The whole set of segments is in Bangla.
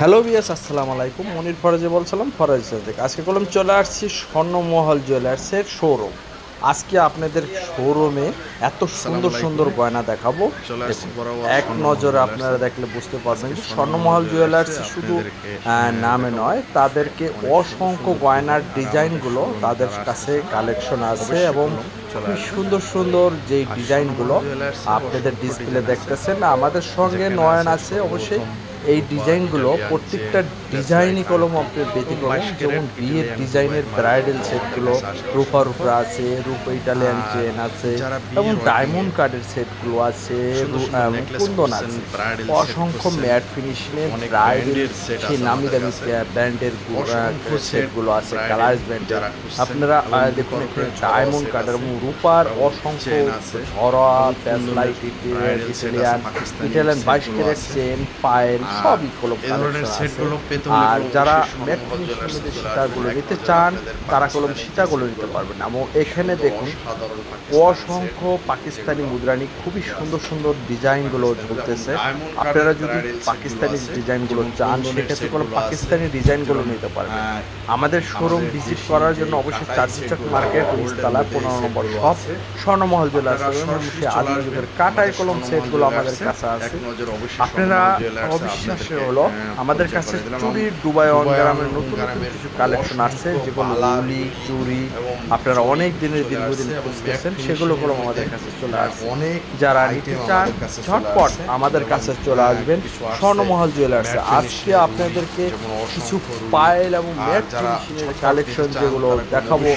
হ্যালো বিয়াস আসসালামু আলাইকুম। মনির ফরাজে বলছিলাম ফরাজ থেকে আজকে কলম চলে আসছি স্বর্ণমহল জুয়েলার্সের শোরুম আজকে আপনাদের শোরুমে এত সুন্দর সুন্দর গয়না দেখাবো। এক নজরে আপনারা দেখলে বুঝতে পারবেন যে স্বর্ণমহল জুয়েলার্স শুধু নামে নয় তাদেরকে অসংখ্য গয়নার ডিজাইনগুলো তাদের কাছে কালেকশন আছে এবং খুবই সুন্দর সুন্দর আর ডিজাইনগুলো আপনাদের ডিসপ্লে দেখতেছেন। আমাদের সঙ্গে নয়ন আছে অবশ্যই এই ডিজাইনগুলো প্রত্যেকটা ডিজাইনই কলম আপনার ব্যতিক্রম। যেমন বিয়ের ডিজাইনের ব্রাইডাল সেটগুলো রূপার। উপরে আছে রূপ ইটালিয়ান চেন আছে এবং ডায়মন্ড কার্ডের সেটগুলো আছে কুন্দন আছে। অসংখ্য ম্যাট brand-এর set সেই নামি দামি। ব্র্যান্ডের সেটগুলো আছে কালার্স ব্র্যান্ডের আপনারা দেখুন এখানে ডায়মন্ড কার্ডের এবং রূপার অসংখ্য ঝরা প্যাসলাইট ইটালিয়ান ইটালিয়ান বাইশ ক্যারেট চেন পায়েল সবই কলম আর যারা সীতাগুলো নিতে চান তারা কলম সীতাগুলো নিতে পারবেন। এবং এখানে দেখুন অসংখ্য পাকিস্তানি মুদ্রানি খুবই সুন্দর সুন্দর ডিজাইনগুলো ঝুলতেছে আপনারা যদি পাকিস্তানি ডিজাইনগুলো চান সেক্ষেত্রে কোনো পাকিস্তানি ডিজাইনগুলো নিতে পারবেন। আমাদের শোরুম ভিজিট করার জন্য অবশ্যই কাটাই মার্কেট নিচতলা পনেরো নম্বর আছে। স্বর্ণমহল জুয়েলার্স আপনারা এবং সরাসরি সে চলে আদিম আসবেন। যুগের কাটাই কলম সেটগুলো আমাদের কাছে আছে। নজর অবশ্যই হলো হ্যাঁ, আমাদের কাছে চুরি অনগ্রামের নতুন নতুন কিছু কালেকশন আসছে যেগুলো চুরি আপনারা অনেক দিনের দীর্ঘদিন খুঁজতেছেন সেগুলো কলম আমাদের কাছে চলে আসছে। অনেক যারা নিতে চান ঝটপট আমাদের কাছে চলে আসবেন। স্বর্ণমহল জুয়েলার্সে আজকে আপনাদেরকে কিছু পায়েল এবং ম্যাট কালেকশন যেগুলো দেখাবো।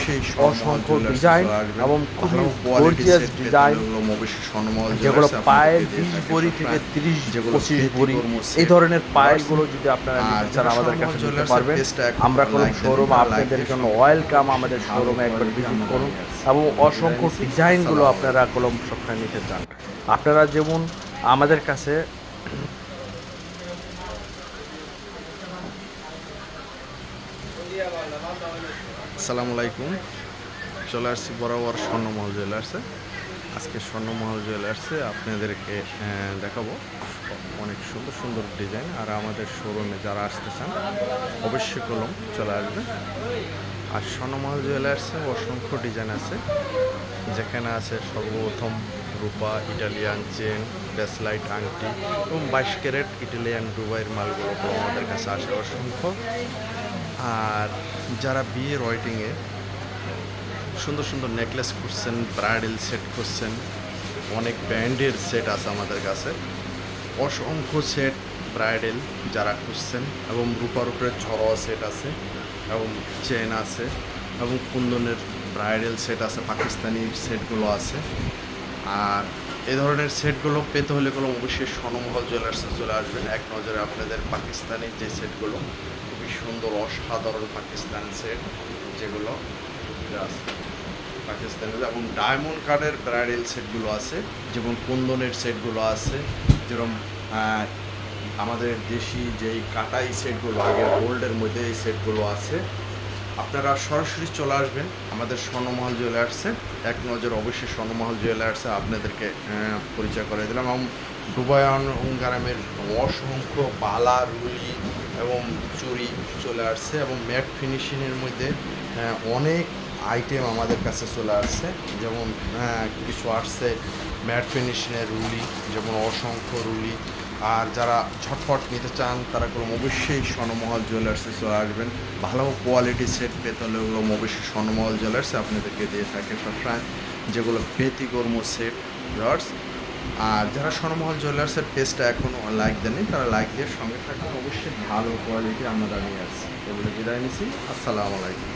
অসংখ্য ডিজাইন এবং খুবই গর্জিয়াস ডিজাইন যেগুলো পায়েল বিশ বড়ি থেকে তিরিশ পঁচিশ বড়ি এই ধরনের পায়েলগুলো যদি আপনারা নিতে চান আমাদের কাছে নিতে পারবেন। আমরা কোনো শোরুম আপনাদের জন্য ওয়েলকাম আমাদের শোরুমে একবার ভিজিট করুন এবং অসংখ্য ডিজাইনগুলো আপনারা কলম সবসময় নিতে চান। আপনারা যেমন আমাদের কাছে আসসালামু আলাইকুম। চলে আসছি বরাবর স্বর্ণমহল জুয়েলার্সে। আজকে স্বর্ণমহল জুয়েলার্সে আপনাদেরকে দেখাবো অনেক সুন্দর সুন্দর ডিজাইন আর আমাদের শোরুমে যারা আসতে চান, অবশ্যই কলম চলে আসবে। আর স্বর্ণমহল জুয়েলার্সে অসংখ্য ডিজাইন আছে, যেখানে আছে সর্বপ্রথম রূপা, ইটালিয়ান চেন ব্রেসলাইট আংটি এবং বাইশ ক্যারেট ইটালিয়ান দুবাইয়ের মালগুলো আমাদের কাছে আসে অসংখ্য। আর যারা বিয়ের ওয়েটিংয়ে সুন্দর সুন্দর নেকলেস করছেন ব্রাইডাল সেট করছেন অনেক ব্যান্ডের সেট আছে আমাদের কাছে। অসংখ্য সেট ব্রাইডাল যারা খুঁজছেন এবং রূপার উপরে ঝড়োয়া সেট আছে এবং চেন আছে এবং কুন্দনের ব্রাইডাল সেট আছে, পাকিস্তানি সেটগুলো আছে। আর এ ধরনের সেটগুলো পেতে হলে কোনো অবশ্যই স্বর্ণমহল জুয়েলার্সে চলে আসবেন। এক নজরে আপনাদের পাকিস্তানি যে সেটগুলো খুবই সুন্দর, অসাধারণ পাকিস্তান সেট যেগুলো। আছে। পাকিস্তানি এবং ডায়মন্ড কার্ডের ব্রাইডাল সেটগুলো আছে, যেমন কুন্দনের সেটগুলো আছে, যেরকম আমাদের দেশি যেই কাটাই সেটগুলো, আগের গোল্ডের মধ্যে এই সেটগুলো আছে। আপনারা সরাসরি চলে আসবেন আমাদের স্বর্ণমহল জুয়েলার্সে এক নজর অবশ্যই স্বর্ণমহল জুয়েলার্সে আপনাদেরকে পরিচয় করে দিলাম। এবং দুবায়ন গ্রামের অসংখ্য বালা রুলি এবং চুরি চলে আসছে এবং ম্যাট ফিনিশিংয়ের মধ্যে অনেক আইটেম আমাদের কাছে চলে আসছে। যেমন কিছু আসছে। ম্যাট ফিনিশিংয়ের রুলি, যেমন অসংখ্য রুলি। আর যারা ঝটপট নিতে চান, তারা কোনো অবশ্যই স্বর্ণমহল জুয়েলার্সে চলে আসবেন। ভালো কোয়ালিটি সেট পেতে হলে ওগুলো অবশ্যই স্বর্ণমহল জুয়েলার্সে আপনাদেরকে দিয়ে থাকে সবসময়। যেগুলো ব্যতিকর্ম সেট জুয়েলার্স আর যারা স্বর্ণমহল জুয়েলার্সের পেজটা এখনও লাইক দেননি, তারা লাইক দিয়ে সঙ্গে থাকবেন। অবশ্যই ভালো কোয়ালিটি আমরা নিয়ে আসছি। এগুলো বিদায় নিচ্ছি আসসালামু আলাইকুম।